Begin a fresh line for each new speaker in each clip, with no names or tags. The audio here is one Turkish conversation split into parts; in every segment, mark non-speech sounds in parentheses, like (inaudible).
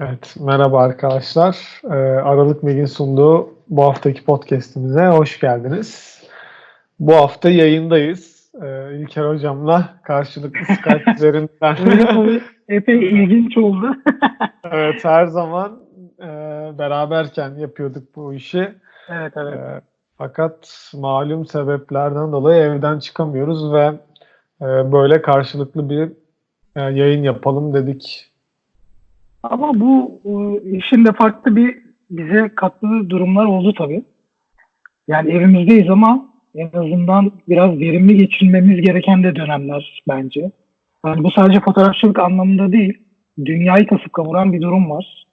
Evet, merhaba arkadaşlar. Ee, Aralık Meg'in sunduğu bu haftaki podcast'imize hoş geldiniz. Bu hafta yayındayız. Ee, İlker Hocam'la karşılıklı Skype (laughs) üzerinden.
Epey ilginç oldu. (laughs)
evet, her zaman e, beraberken yapıyorduk bu işi.
evet evet.
E, fakat malum sebeplerden dolayı evden çıkamıyoruz ve e, böyle karşılıklı bir e, yayın yapalım dedik.
Ama bu e, işin de farklı bir bize kattığı durumlar oldu tabii. Yani evimizdeyiz ama en azından biraz verimli geçirmemiz gereken de dönemler bence. Yani bu sadece fotoğrafçılık anlamında değil, dünyayı kasıp kavuran bir durum var.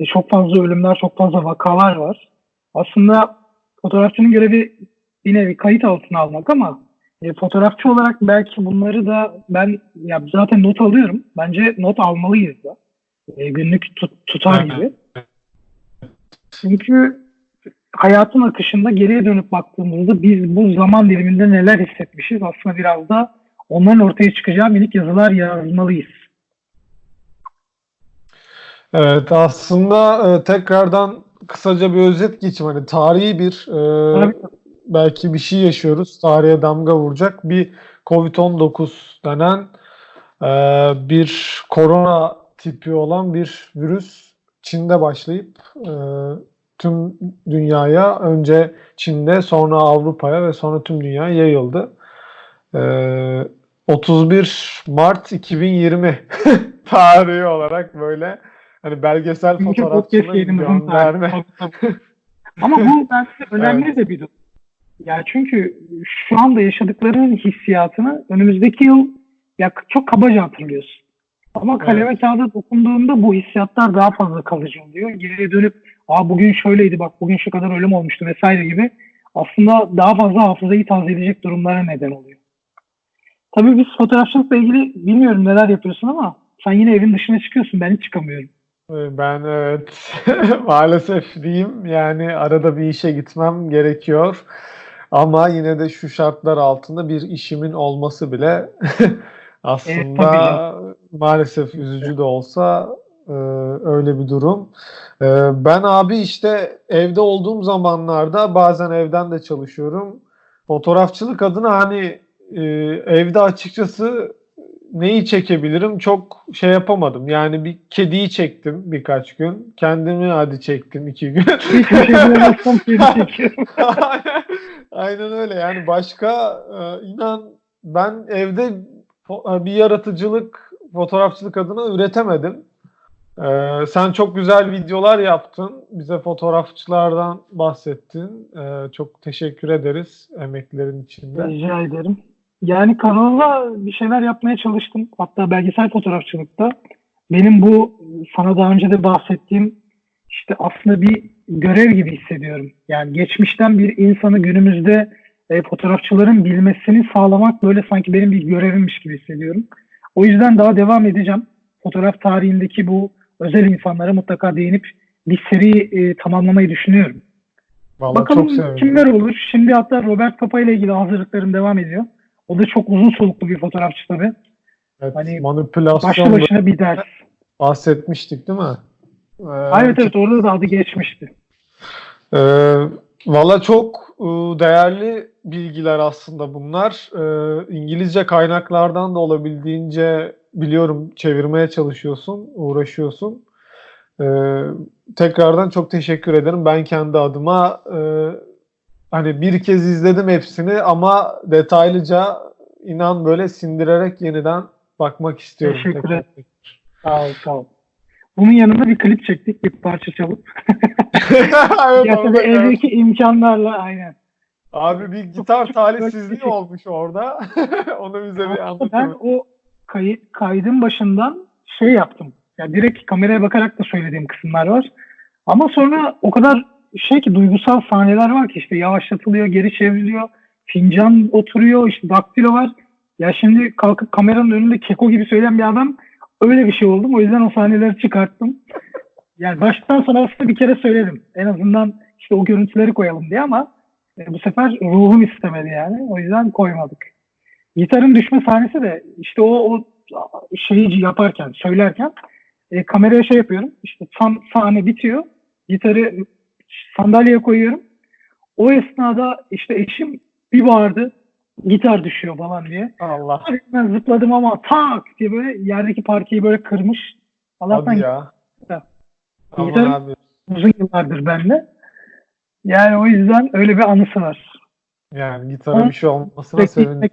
E, çok fazla ölümler, çok fazla vakalar var. Aslında fotoğrafçının görevi bir nevi kayıt altına almak ama e, fotoğrafçı olarak belki bunları da ben ya zaten not alıyorum. Bence not almalıyız da. E, günlük tut, tutar gibi. Çünkü hayatın akışında geriye dönüp baktığımızda biz bu zaman diliminde neler hissetmişiz aslında biraz da onların ortaya çıkacağı minik yazılar yazmalıyız.
Evet aslında e, tekrardan kısaca bir özet geçeyim. Hani tarihi bir e,
Tabii.
belki bir şey yaşıyoruz. Tarihe damga vuracak bir Covid-19 denen e, bir korona tipi olan bir virüs Çin'de başlayıp e, tüm dünyaya önce Çin'de sonra Avrupa'ya ve sonra tüm dünyaya yayıldı. E, 31 Mart 2020 (laughs) tarihi olarak böyle hani belgesel
yayınımızın
gönderme.
Ama bu bence önemli de bir durum. Yani çünkü şu anda yaşadıklarının hissiyatını önümüzdeki yıl ya çok kabaca hatırlıyorsun. Ama kaleme kağıda dokunduğunda bu hissiyatlar daha fazla kalıcı oluyor. Geriye dönüp Aa, bugün şöyleydi bak bugün şu kadar ölüm olmuştu vesaire gibi aslında daha fazla hafızayı tazeleyecek durumlara neden oluyor. Tabii biz fotoğrafçılıkla ilgili bilmiyorum neler yapıyorsun ama sen yine evin dışına çıkıyorsun ben hiç çıkamıyorum.
Ee, Ben evet (laughs) maalesef diyeyim yani arada bir işe gitmem gerekiyor. Ama yine de şu şartlar altında bir işimin olması bile (laughs) aslında
tabii
maalesef üzücü de olsa e, öyle bir durum. E, Ben abi işte evde olduğum zamanlarda bazen evden de çalışıyorum. Fotoğrafçılık adına hani e, evde açıkçası neyi çekebilirim çok şey yapamadım. Yani bir kediyi çektim birkaç gün. Kendimi hadi çektim iki gün.
Hiçbir şey çekiyorum.
Aynen öyle yani başka e, inan ben evde bir yaratıcılık fotoğrafçılık adına üretemedim. E, sen çok güzel videolar yaptın. Bize fotoğrafçılardan bahsettin. E, çok teşekkür ederiz emeklerin içinde.
Rica ederim. Yani kanalda bir şeyler yapmaya çalıştım. Hatta belgesel fotoğrafçılıkta. Benim bu sana daha önce de bahsettiğim işte aslında bir görev gibi hissediyorum. Yani geçmişten bir insanı günümüzde e, fotoğrafçıların bilmesini sağlamak böyle sanki benim bir görevimmiş gibi hissediyorum. O yüzden daha devam edeceğim. Fotoğraf tarihindeki bu özel insanlara mutlaka değinip bir seri e, tamamlamayı düşünüyorum.
Vallahi
Bakalım
çok
kimler olur. Şimdi hatta Robert Papa ile ilgili hazırlıklarım devam ediyor. O da çok uzun soluklu bir fotoğrafçı tabii.
Evet,
hani
manipülasyon
Başlı başına bir ders.
bahsetmiştik değil mi? Ee,
evet evet orada da adı geçmişti.
Ee, Valla çok e, değerli bilgiler aslında bunlar. Ee, İngilizce kaynaklardan da olabildiğince biliyorum çevirmeye çalışıyorsun, uğraşıyorsun. Ee, tekrardan çok teşekkür ederim. Ben kendi adıma e, hani bir kez izledim hepsini ama detaylıca inan böyle sindirerek yeniden bakmak istiyorum.
Teşekkür ederim. Sağ ol sağ ol. Bunun yanında bir klip çektik bir parça çalıp. (laughs) (laughs)
Evet,
Ya tabii evdeki imkanlarla aynen.
Abi bir gitar talihsizliği olmuş orada. (laughs) Onu bize bir
Ben
anlatın.
o kayıt, kaydın başından şey yaptım. Ya direkt kameraya bakarak da söylediğim kısımlar var. Ama sonra o kadar şey ki duygusal sahneler var ki işte yavaşlatılıyor, geri çevriliyor. Fincan oturuyor, işte daktilo var. Ya şimdi kalkıp kameranın önünde keko gibi söyleyen bir adam öyle bir şey oldum. O yüzden o sahneleri çıkarttım. Yani baştan sona aslında bir kere söyledim. En azından işte o görüntüleri koyalım diye ama e, bu sefer ruhum istemedi yani. O yüzden koymadık. Gitarın düşme sahnesi de işte o, o şeyi yaparken, söylerken E, kameraya şey yapıyorum. İşte tam sahne bitiyor. Gitarı sandalyeye koyuyorum. O esnada işte eşim bir bağırdı. Gitar düşüyor falan diye.
Allah.
Ben zıpladım ama tak diye böyle yerdeki parkeyi böyle kırmış. Allah'tan
Hadi ya. Aman
Güzel.
abi.
uzun yıllardır bende. Yani o yüzden öyle bir anısı var.
Yani gitara bir şey olmasına sevindim.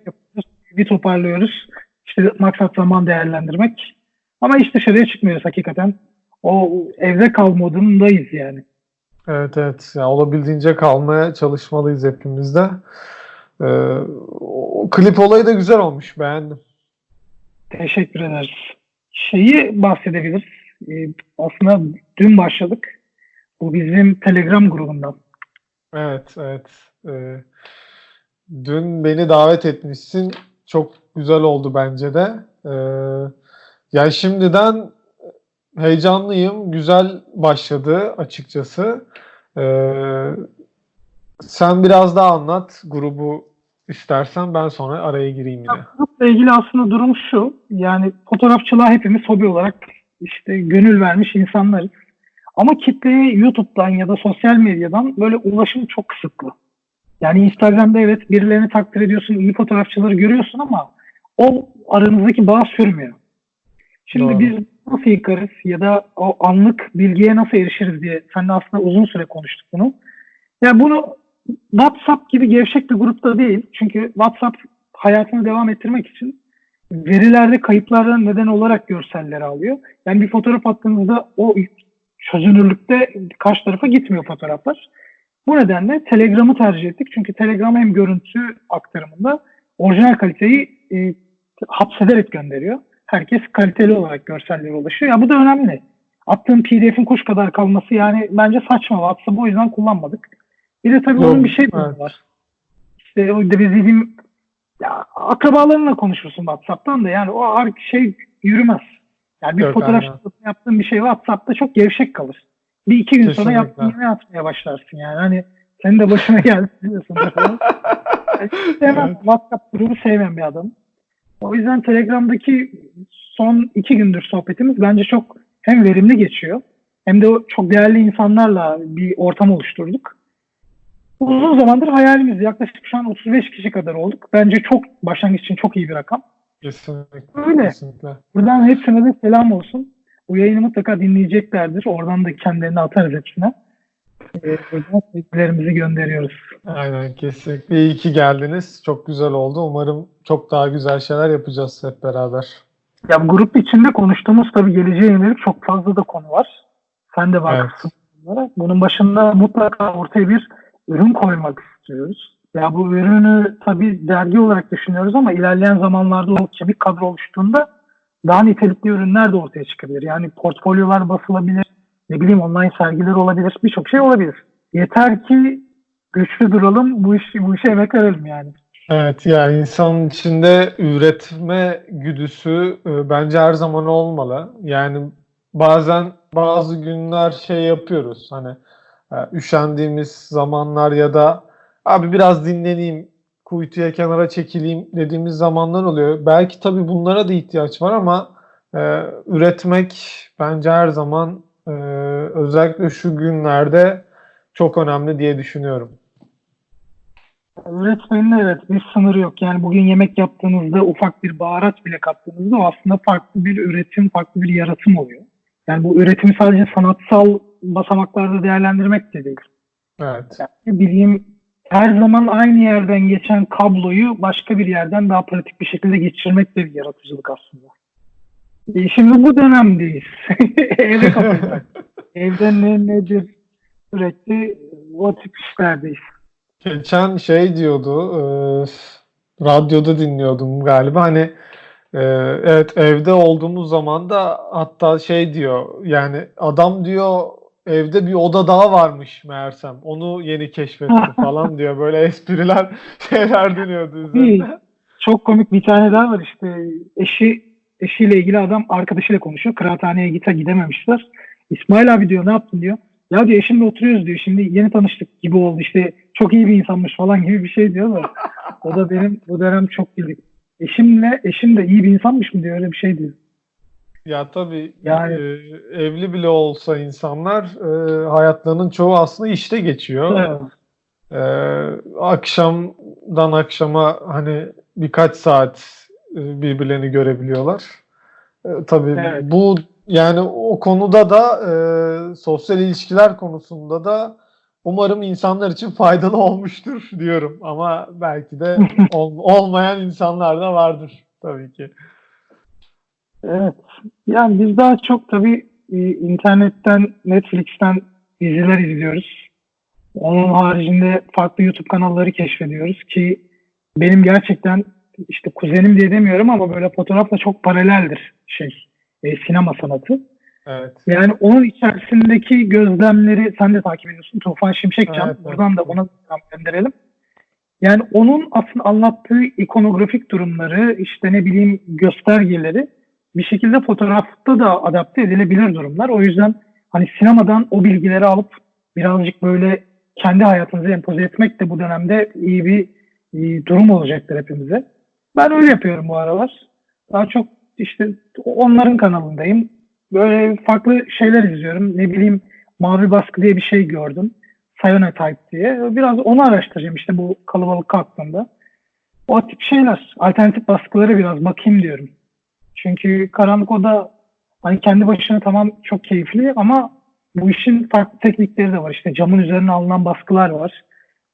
Bir toparlıyoruz. İşte maksat zaman değerlendirmek. Ama hiç dışarıya çıkmıyoruz hakikaten. O evde kal modundayız yani.
Evet evet. Yani olabildiğince kalmaya çalışmalıyız hepimiz de. Ee, o klip olayı da güzel olmuş. Beğendim.
Teşekkür ederiz. Şeyi bahsedebiliriz. Ee, aslında dün başladık. Bu bizim Telegram grubundan.
Evet evet. Ee, dün beni davet etmişsin. Çok güzel oldu bence de. Ee, yani şimdiden heyecanlıyım. Güzel başladı açıkçası. Ee, sen biraz daha anlat grubu istersen ben sonra araya gireyim yine.
Grupla ilgili aslında durum şu. Yani fotoğrafçılığa hepimiz hobi olarak işte gönül vermiş insanlarız. Ama kitleye YouTube'dan ya da sosyal medyadan böyle ulaşım çok kısıtlı. Yani Instagram'da evet birilerini takdir ediyorsun, iyi fotoğrafçıları görüyorsun ama o aranızdaki bağ sürmüyor. Şimdi
Doğru.
biz nasıl yıkarız ya da o anlık bilgiye nasıl erişiriz diye seninle aslında uzun süre konuştuk bunu. Ya bunu WhatsApp gibi gevşek bir grupta değil. Çünkü WhatsApp hayatını devam ettirmek için verilerde kayıplardan neden olarak görselleri alıyor. Yani bir fotoğraf attığınızda o çözünürlükte karşı tarafa gitmiyor fotoğraflar. Bu nedenle Telegram'ı tercih ettik. Çünkü Telegram hem görüntü aktarımında orijinal kaliteyi e, hapsederek gönderiyor. Herkes kaliteli olarak görsellere ulaşıyor. Ya bu da önemli. Attığın PDF'in kuş kadar kalması yani bence saçma. WhatsApp'ı o yüzden kullanmadık. Bir de tabii
Yok,
onun bir şey
evet.
var. İşte o da dediğim ya, akrabalarınla konuşursun WhatsApp'tan da yani o ar- şey yürümez. Yani bir
Yok,
fotoğraf
aynen.
yaptığın bir şey WhatsApp'ta çok gevşek kalır. Bir iki gün sonra
Kesinlikle.
yaptığın yine atmaya başlarsın yani. Hani senin de başına (laughs) geldi biliyorsun. Yani sevmem.
Evet.
WhatsApp grubu sevmeyen bir adam. O yüzden Telegram'daki son iki gündür sohbetimiz bence çok hem verimli geçiyor hem de çok değerli insanlarla bir ortam oluşturduk. Uzun zamandır hayalimiz. Yaklaşık şu an 35 kişi kadar olduk. Bence çok başlangıç için çok iyi bir rakam.
Kesinlikle.
Öyle.
Kesinlikle.
Buradan hepsine de selam olsun. Bu yayını mutlaka dinleyeceklerdir. Oradan da kendilerini atarız hepsine. Ee, buradan sevgilerimizi gönderiyoruz.
Aynen kesinlikle. İyi ki geldiniz. Çok güzel oldu. Umarım çok daha güzel şeyler yapacağız hep beraber.
Ya grup içinde konuştuğumuz tabii geleceğe yönelik çok fazla da konu var. Sen de vakıfsın bunlara. Bunun başında mutlaka ortaya bir ürün koymak istiyoruz. Ya bu ürünü tabii dergi olarak düşünüyoruz ama ilerleyen zamanlarda o kemik kadro oluştuğunda daha nitelikli ürünler de ortaya çıkabilir. Yani portfolyolar basılabilir, ne bileyim online sergiler olabilir, birçok şey olabilir. Yeter ki güçlü duralım, bu işi bu işe emek verelim yani.
Evet yani insanın içinde üretme güdüsü e, bence her zaman olmalı. Yani bazen bazı günler şey yapıyoruz hani üşendiğimiz zamanlar ya da abi biraz dinleneyim, kuytuya kenara çekileyim dediğimiz zamanlar oluyor. Belki tabii bunlara da ihtiyaç var ama e, üretmek bence her zaman e, özellikle şu günlerde çok önemli diye düşünüyorum.
Üretmenin evet bir sınırı yok. Yani bugün yemek yaptığınızda ufak bir baharat bile kattığınızda aslında farklı bir üretim, farklı bir yaratım oluyor. Yani bu üretimi sadece sanatsal basamaklarda değerlendirmek de değil.
Evet.
Yani bileyim her zaman aynı yerden geçen kabloyu başka bir yerden daha pratik bir şekilde geçirmek de bir yaratıcılık aslında. E şimdi bu dönemdeyiz. (laughs) Eve kapatacak. (laughs) Evde ne nedir sürekli o tip işlerdeyiz.
Geçen şey diyordu, e, radyoda dinliyordum galiba. Hani e, evet evde olduğumuz zaman da hatta şey diyor, yani adam diyor evde bir oda daha varmış meğersem. Onu yeni keşfetti (laughs) falan diyor. Böyle espriler (laughs) şeyler dönüyordu üzerinde.
Çok komik bir tane daha var işte eşi eşiyle ilgili adam arkadaşıyla konuşuyor. Kıraathaneye gite gidememişler. İsmail abi diyor ne yaptın diyor. Ya diyor eşimle oturuyoruz diyor. Şimdi yeni tanıştık gibi oldu işte çok iyi bir insanmış falan gibi bir şey diyor da. O da benim bu dönem çok bildik. Eşimle eşim de iyi bir insanmış mı diyor öyle bir şey diyor.
Ya tabii
Yani-
e, evli bile olsa insanlar e, hayatlarının çoğu aslında işte geçiyor.
Evet.
E, akşamdan akşama hani birkaç saat e, birbirlerini görebiliyorlar. E, tabii
Evet.
bu yani o konuda da e, sosyal ilişkiler konusunda da umarım insanlar için faydalı (laughs) olmuştur diyorum. Ama belki de (laughs) ol- olmayan insanlar da vardır tabii ki.
Evet. Yani biz daha çok tabii e, internetten, Netflix'ten diziler izliyoruz. Onun haricinde farklı YouTube kanalları keşfediyoruz ki benim gerçekten işte kuzenim diye demiyorum ama böyle fotoğrafla çok paraleldir şey e, sinema sanatı.
Evet.
Yani onun içerisindeki gözlemleri sen de takip ediyorsun. Tufan Şimşekcan.
Evet, evet.
Buradan da ona gönderelim. Yani onun aslında anlattığı ikonografik durumları, işte ne bileyim göstergeleri bir şekilde fotoğrafta da adapte edilebilir durumlar. O yüzden hani sinemadan o bilgileri alıp birazcık böyle kendi hayatınızı empoze etmek de bu dönemde iyi bir e, durum olacaktır hepimize. Ben öyle yapıyorum bu aralar. Daha çok işte onların kanalındayım. Böyle farklı şeyler izliyorum. Ne bileyim Mavi Baskı diye bir şey gördüm. Cyanotype diye. Biraz onu araştıracağım işte bu kalabalık hakkında. O tip şeyler. Alternatif baskıları biraz bakayım diyorum. Çünkü Karanlık Oda hani kendi başına tamam çok keyifli ama bu işin farklı teknikleri de var. İşte camın üzerine alınan baskılar var.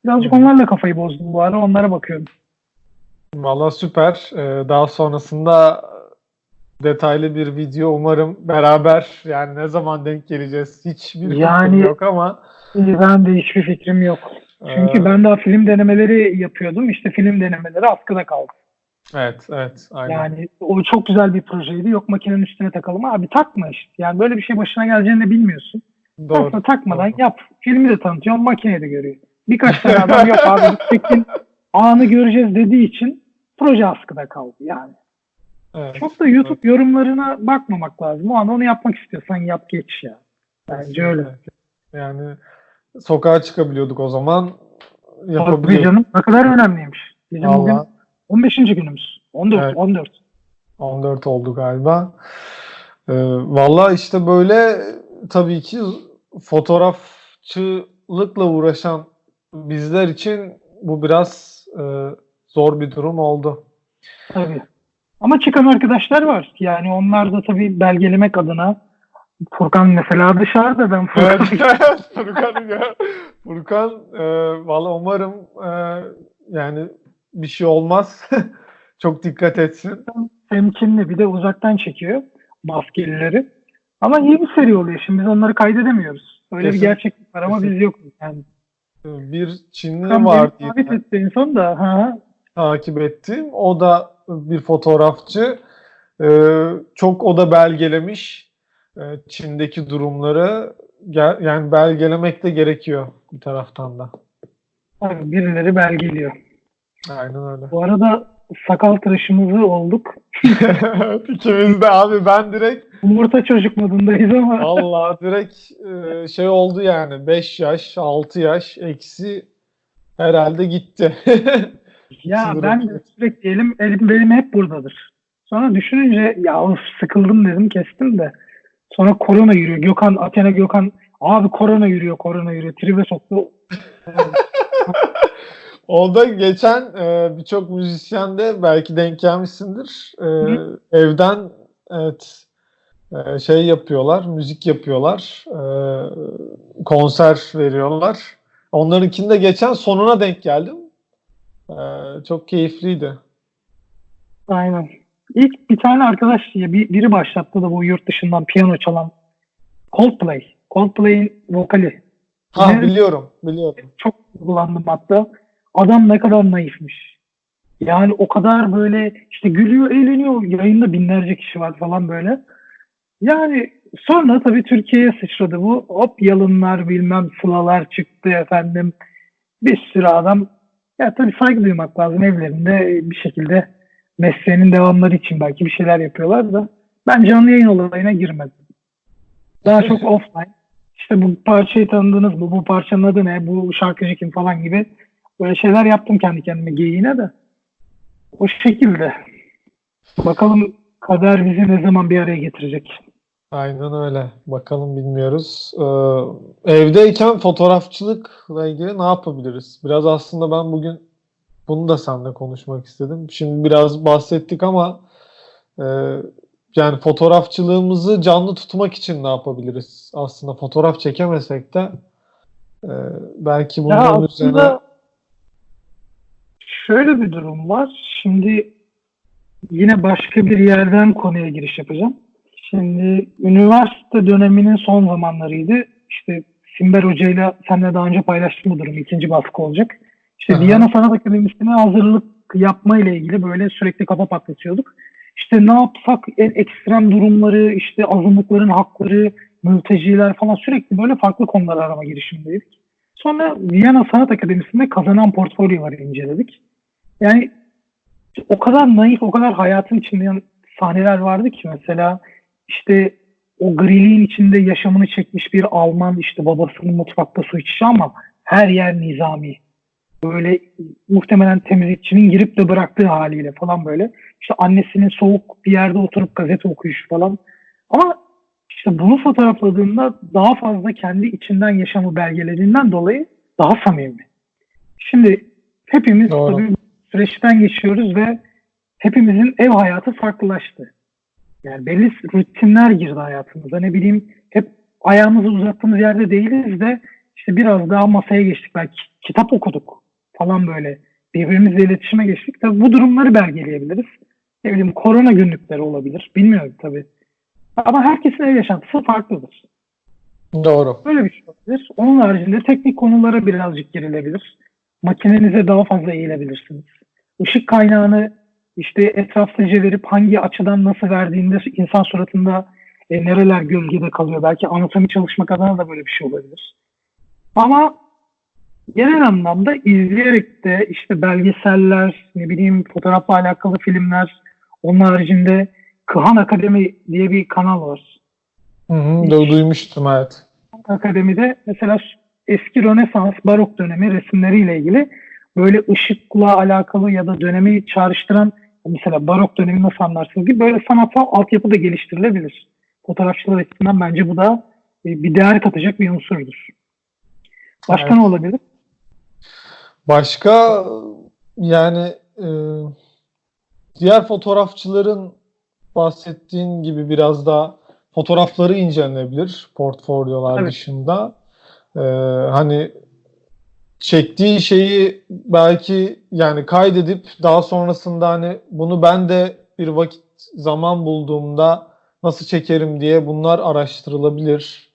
Birazcık onlarla kafayı bozdum bu ara. Onlara bakıyorum.
Valla süper. Ee, daha sonrasında detaylı bir video umarım beraber yani ne zaman denk geleceğiz hiçbir fikrim
Yani-
yok ama
Ben de hiçbir fikrim yok. Çünkü
e,
ben daha film denemeleri yapıyordum. İşte film denemeleri askıda kaldı.
Evet evet aynen.
Yani o çok güzel bir projeydi. Yok makinenin üstüne takalım. Abi takma işte. Yani böyle bir şey başına geleceğini de bilmiyorsun.
Doğru.
Aslında takmadan
Doğru.
yap. Filmi de tanıtıyorsun, makineyi de görüyor. Birkaç tane adam yok abi (laughs) tekin anı göreceğiz dediği için proje askıda kaldı yani.
Evet.
Çok da YouTube yorumlarına bakmamak lazım. O an onu yapmak istiyorsan yap geç ya. Bence öyle.
Yani sokağa çıkabiliyorduk o zaman
Tabii
yapabiliyorduk.
canım ne kadar önemliymiş. Bizim bugün
Valla
15. günümüz. 14,
Evet.
14.
14 oldu galiba. Ee, Valla işte böyle tabii ki fotoğrafçılıkla uğraşan bizler için bu biraz e, zor bir durum oldu.
Tabii. Ama çıkan arkadaşlar var. Yani onlar da tabii belgelemek adına Furkan mesela dışarıda ben Furkan (laughs)
Evet, Furkan ya. Furkan e, valla umarım e, yani bir şey olmaz. (laughs) Çok dikkat etsin.
temkinli bir de uzaktan çekiyor maskelileri. Ama iyi bir seri oluyor. Şimdi biz onları kaydedemiyoruz. Öyle
Kesin.
bir gerçeklik var ama biz yokuz. Yani
Bir Çinli
Furkan
var diye
davet etti en son da. Ha,
takip ettim. O da bir fotoğrafçı. E, çok o da belgelemiş e, Çin'deki durumları. Yani belgelemek de gerekiyor bir taraftan da.
tabii birileri belgeliyor.
Aynen öyle.
Bu arada sakal tıraşımızı olduk. (laughs)
İkimiz de abi ben direkt
Yumurta çocuk modundayız ama
Allah direkt e, şey oldu yani 5 yaş 6 yaş eksi herhalde gitti. (laughs)
ya ben de sürekli elim, elim benim hep buradadır. Sonra düşününce ya of, sıkıldım dedim kestim de. Sonra korona yürüyor. Gökhan, Athena Gökhan abi korona yürüyor, korona yürüyor. Tribe soktu. (laughs)
o da geçen e, birçok müzisyen de belki denk gelmişsindir. E, evden evet e, şey yapıyorlar, müzik yapıyorlar, e, konser veriyorlar. Onlarınkinde geçen sonuna denk geldim. E, çok keyifliydi.
Aynen. İlk bir tane arkadaş diye bir, biri başlattı da bu yurt dışından piyano çalan Coldplay. Coldplay'in vokali.
Ha biliyorum, biliyorum.
çok kullandım hatta. Adam ne kadar naifmiş. Yani o kadar böyle işte gülüyor, eğleniyor. Yayında binlerce kişi var falan böyle. Yani sonra tabii Türkiye'ye sıçradı bu. Hop yalınlar bilmem sılalar çıktı efendim. Bir sürü adam. Ya tabii saygı duymak lazım evlerinde bir şekilde mesleğinin devamları için belki bir şeyler yapıyorlar da ben canlı yayın olayına girmedim. Daha çok (laughs) offline. İşte bu parçayı tanıdınız mı? Bu parçanın adı ne? Bu şarkıcı kim falan gibi böyle şeyler yaptım kendi kendime geyiğine de. O şekilde. Bakalım kader bizi ne zaman bir araya getirecek?
Aynen öyle. Bakalım bilmiyoruz. Ee, evdeyken fotoğrafçılıkla ilgili ne yapabiliriz? Biraz aslında ben bugün bunu da seninle konuşmak istedim. Şimdi biraz bahsettik ama e, yani fotoğrafçılığımızı canlı tutmak için ne yapabiliriz? Aslında fotoğraf çekemesek de e, belki
Ya
bunların üzerine
aslında şöyle bir durum var. Şimdi yine başka bir yerden konuya giriş yapacağım. Şimdi üniversite döneminin son zamanlarıydı. İşte Simber Hoca'yla seninle daha önce paylaştım bu durumu. ikinci baskı olacak. İşte
Aha.
Viyana Sanat Akademisi'ne hazırlık yapma ile ilgili böyle sürekli kafa patlatıyorduk. İşte ne yapsak en ekstrem durumları, işte azınlıkların hakları, mülteciler falan sürekli böyle farklı konular arama girişimindeydik. Sonra Viyana Sanat Akademisi'nde kazanan portfolyoları inceledik. Yani o kadar naif, o kadar hayatın içinde sahneler vardı ki mesela işte o griliğin içinde yaşamını çekmiş bir Alman işte babasının mutfakta su içişi ama her yer nizami. Böyle muhtemelen temizlikçinin girip de bıraktığı haliyle falan böyle. İşte annesinin soğuk bir yerde oturup gazete okuyuşu falan. Ama işte bunu fotoğrafladığında daha fazla kendi içinden yaşamı belgelediğinden dolayı daha samimi. Şimdi hepimiz
Doğru.
tabii süreçten geçiyoruz ve hepimizin ev hayatı farklılaştı. Yani belli rutinler girdi hayatımıza. Ne bileyim hep ayağımızı uzattığımız yerde değiliz de işte biraz daha masaya geçtik. Belki kitap okuduk falan böyle. Birbirimizle iletişime geçtik. Tabii bu durumları belgeleyebiliriz. Ne bileyim korona günlükleri olabilir. Bilmiyorum tabii. Ama herkesin ev yaşantısı farklıdır.
doğru.
Böyle bir şey olabilir. Onun haricinde teknik konulara birazcık girilebilir. Makinenize daha fazla eğilebilirsiniz. Işık kaynağını işte etraflıca verip hangi açıdan nasıl verdiğinde insan suratında e, nereler gölgede kalıyor. Belki anatomi çalışmak adına da böyle bir şey olabilir. Ama genel anlamda izleyerek de işte belgeseller, ne bileyim fotoğrafla alakalı filmler, onun haricinde Kıhan Akademi diye bir kanal var.
Hı hı, du- duymuştum evet.
Akademi'de mesela eski Rönesans, Barok dönemi resimleriyle ilgili böyle ışıkla alakalı ya da dönemi çağrıştıran mesela Barok dönemi nasıl anlarsınız gibi böyle sanatsal altyapı da geliştirilebilir. Fotoğrafçılar açısından bence bu da e, bir değer katacak bir unsurdur. Başka
Evet.
ne olabilir?
Başka yani e, diğer fotoğrafçıların bahsettiğin gibi biraz daha fotoğrafları incelenebilir portfolyolar
Evet.
dışında. E, hani çektiği şeyi belki yani kaydedip daha sonrasında hani bunu ben de bir vakit zaman bulduğumda nasıl çekerim diye bunlar araştırılabilir.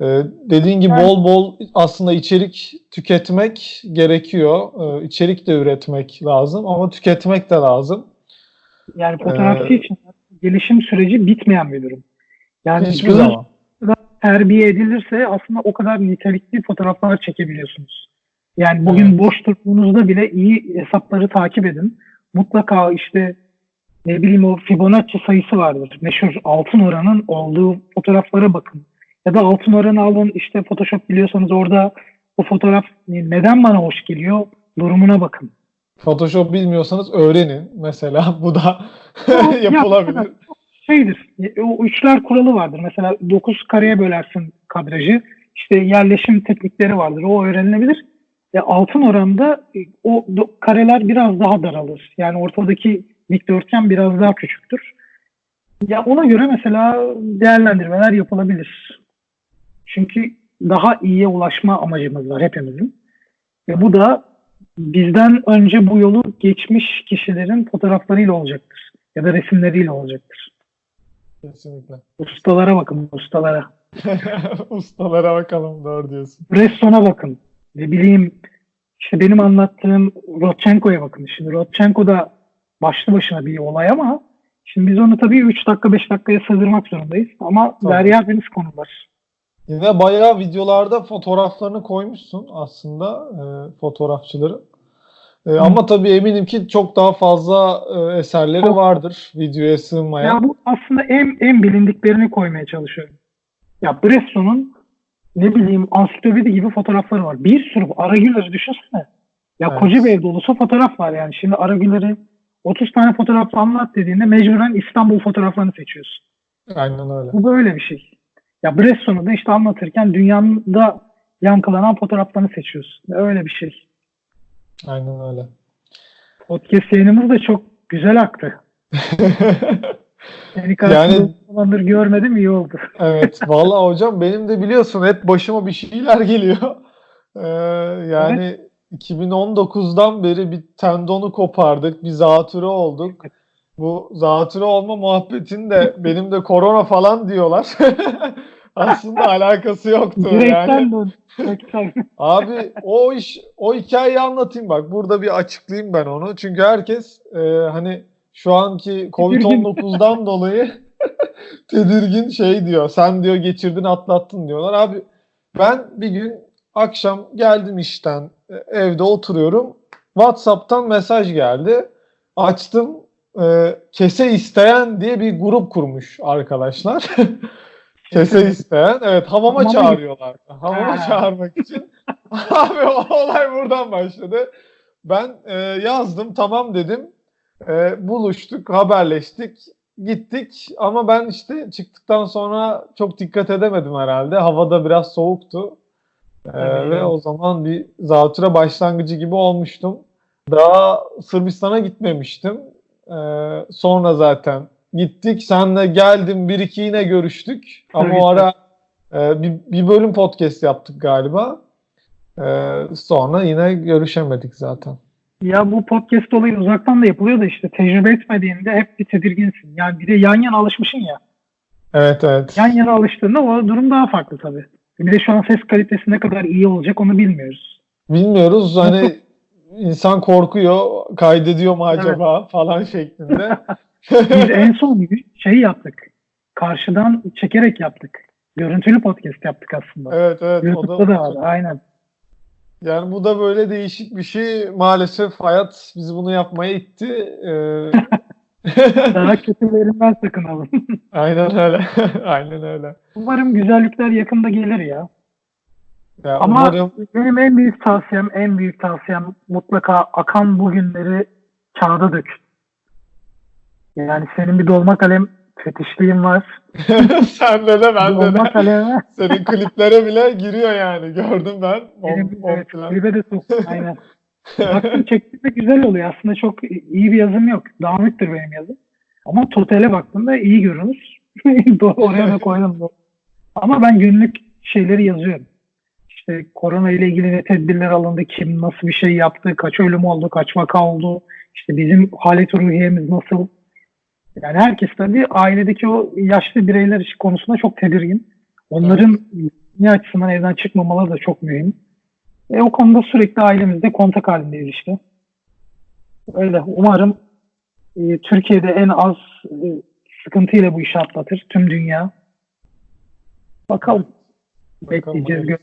Ee, dediğin gibi bol bol aslında içerik tüketmek gerekiyor. Ee, içerik de üretmek lazım ama tüketmek de lazım.
Yani fotoğrafçı
Ee,
için gelişim süreci bitmeyen bir durum. Yani
Hiçbir zaman.
terbiye edilirse aslında o kadar nitelikli fotoğraflar çekebiliyorsunuz. Yani bugün
Evet.
boş durduğunuzda bile iyi hesapları takip edin. Mutlaka işte ne bileyim o Fibonacci sayısı vardır. Meşhur altın oranın olduğu fotoğraflara bakın. Ya da altın oranı alın işte Photoshop biliyorsanız orada o fotoğraf neden bana hoş geliyor durumuna bakın.
Photoshop bilmiyorsanız öğrenin mesela. (laughs) Bu da (laughs) yapılabilir.
şeydir. O üçler kuralı vardır. Mesela 9 kareye bölersin kadrajı. İşte yerleşim teknikleri vardır. O öğrenilebilir. E, altın oranda e, o kareler biraz daha daralır. Yani ortadaki dikdörtgen biraz daha küçüktür. Ya ona göre mesela değerlendirmeler yapılabilir. Çünkü daha iyiye ulaşma amacımız var hepimizin. Ve bu da bizden önce bu yolu geçmiş kişilerin fotoğraflarıyla olacaktır. Ya da resimleriyle olacaktır.
Kesinlikle.
Ustalara bakın, ustalara. (laughs)
Ustalara bakalım doğru diyorsun.
Bresson'a bakın. Ne bileyim işte benim anlattığım Rodchenko'ya bakın. Şimdi Rodchenko da başlı başına bir olay ama şimdi biz onu tabii 3 dakika 5 dakikaya sığdırmak zorundayız. Ama
Tabii.
derya deniz konular.
Yine bayağı videolarda fotoğraflarını koymuşsun aslında e, fotoğrafçıların. E, ama tabii eminim ki çok daha fazla e, eserleri
Çok.
vardır videoya sığmayan.
Ya bu aslında en en bilindiklerini koymaya çalışıyorum. Ya Bresson'un ne bileyim ansiklopedi gibi fotoğrafları var. Bir sürü Aragüler'i düşünsene. Ya
Evet.
koca bir ev dolusu fotoğraf var yani. Şimdi Aragüler'i 30 tane fotoğraf anlat dediğinde mecburen İstanbul fotoğraflarını seçiyorsun.
Aynen öyle.
Bu böyle bir şey. Ya Bresson'u da işte anlatırken dünyada yankılanan fotoğraflarını seçiyorsun. Öyle bir şey.
Aynen öyle.
Podcast yayınımız da çok güzel aktı. (laughs) Yani karşımda
Yani-
zamandır görmedim iyi oldu. (laughs)
Evet, vallahi hocam benim de biliyorsun hep başıma bir şeyler geliyor. Ee, yani 2019'dan beri bir tendonu kopardık, bir zatürre olduk. Bu zatürre olma muhabbetini de (laughs) benim de korona falan diyorlar. (laughs) Aslında alakası yoktu yani.
Dön.
Abi o iş o hikayeyi anlatayım bak. Burada bir açıklayayım ben onu. Çünkü herkes e, hani şu anki Covid-19'dan dolayı (laughs) tedirgin şey diyor. Sen diyor geçirdin atlattın diyorlar. Abi ben bir gün akşam geldim işten e, evde oturuyorum. WhatsApp'tan mesaj geldi. Açtım. e, kese isteyen diye bir grup kurmuş arkadaşlar. (laughs) kese isteyen. Evet Hamama çağırıyorlar. Hamama
Ha.
çağırmak için. (laughs) Abi o olay buradan başladı. Ben e, yazdım tamam dedim. E, buluştuk, haberleştik, gittik. Ama ben işte çıktıktan sonra çok dikkat edemedim herhalde. Havada biraz soğuktu. E,
Evet.
ve o zaman bir zatüre başlangıcı gibi olmuştum. Daha Sırbistan'a gitmemiştim. E, sonra zaten gittik. Senle geldim bir iki yine görüştük. Ama o ara (laughs) e, bir, bir bölüm podcast yaptık galiba. E, sonra yine görüşemedik zaten.
Ya bu podcast olayı uzaktan da yapılıyor da işte tecrübe etmediğinde hep bir tedirginsin. Yani bir de yan yana alışmışsın ya.
Evet evet.
Yan yana alıştığında o durum daha farklı tabii. Bir de şu an ses kalitesi ne kadar iyi olacak onu bilmiyoruz.
Bilmiyoruz hani (laughs) insan korkuyor kaydediyor mu acaba falan şeklinde. (laughs)
Biz en son (laughs) şey yaptık. Karşıdan çekerek yaptık. Görüntülü podcast yaptık aslında.
evet evet
YouTube'da da
da
var. Aynen.
Yani bu da böyle değişik bir şey maalesef hayat bizi bunu yapmaya itti. Ee, (laughs)
Daha (laughs) kötülerinden sakınalım. (laughs)
aynen öyle. aynen öyle.
Umarım güzellikler yakında gelir ya.
Ya
Ama
umarım
benim en büyük tavsiyem, en büyük tavsiyem mutlaka akan bu günleri kağıda dök. Yani senin bir dolma kalem fetişliğin var. (laughs)
sende de bende de. (laughs) Senin kliplere bile giriyor yani. Gördüm ben. On,
benim
on
evet, kulübe de soktum. (laughs) Aynen. Baktım çektiğimde güzel oluyor. Aslında çok iyi bir yazım yok. Dağınıktır benim yazım. Ama totale baktığımda iyi görünür. Oraya da koydum. Ama ben günlük şeyleri yazıyorum. İşte korona ile ilgili ne tedbirler alındı, kim nasıl bir şey yaptı, kaç ölüm oldu, kaç vaka oldu, işte bizim halet ruhiyemiz nasıl. Yani herkes tabii ailedeki o yaşlı bireyler konusunda çok tedirgin. Onların ne açısından evden çıkmamaları da çok mühim. E, o konuda sürekli ailemizde kontak halindeyiz işte. Öyle. Umarım e, Türkiye'de en az e, sıkıntıyla bu işi atlatır. Tüm dünya. Bakalım.
Bakalım
Bekleyeceğiz.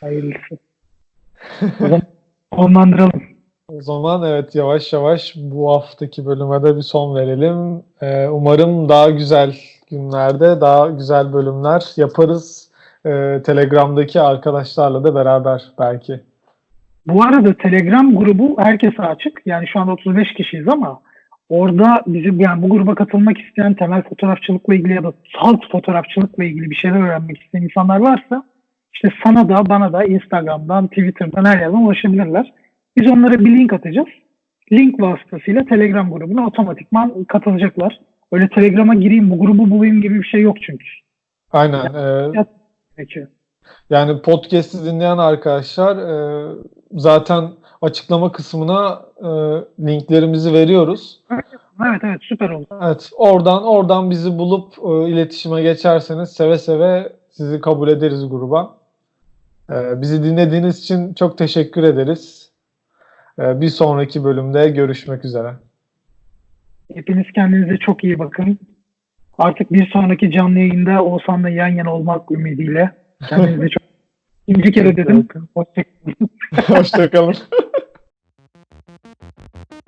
hayırlısı.
Hayırlısı. o zaman sonlandıralım.
O zaman evet yavaş yavaş bu haftaki bölüme de bir son verelim. Ee, umarım daha güzel günlerde daha güzel bölümler yaparız. Ee, Telegram'daki arkadaşlarla da beraber belki.
Bu arada Telegram grubu herkese açık. Yani şu anda 35 kişiyiz ama orada bizi yani bu gruba katılmak isteyen temel fotoğrafçılıkla ilgili ya da salt fotoğrafçılıkla ilgili bir şeyler öğrenmek isteyen insanlar varsa işte sana da bana da Instagram'dan, Twitter'dan her yerden ulaşabilirler. Biz onlara bir link atacağız. Link vasıtasıyla Telegram grubuna otomatikman katılacaklar. Öyle Telegram'a gireyim bu grubu bulayım gibi bir şey yok çünkü.
Aynen. e,
Gerekiyor.
yani podcast'i dinleyen arkadaşlar e, zaten açıklama kısmına e, linklerimizi veriyoruz.
Evet evet süper oldu.
Evet, oradan oradan bizi bulup e, iletişime geçerseniz seve seve sizi kabul ederiz gruba. E, bizi dinlediğiniz için çok teşekkür ederiz. Ee, bir sonraki bölümde görüşmek üzere.
Hepiniz kendinize çok iyi bakın. Artık bir sonraki canlı yayında Oğuzhan'la yan yana olmak ümidiyle. Kendinize çok (laughs) İkinci kere dedim. Hoşçakalın.
Hoşçakalın. (laughs) (laughs)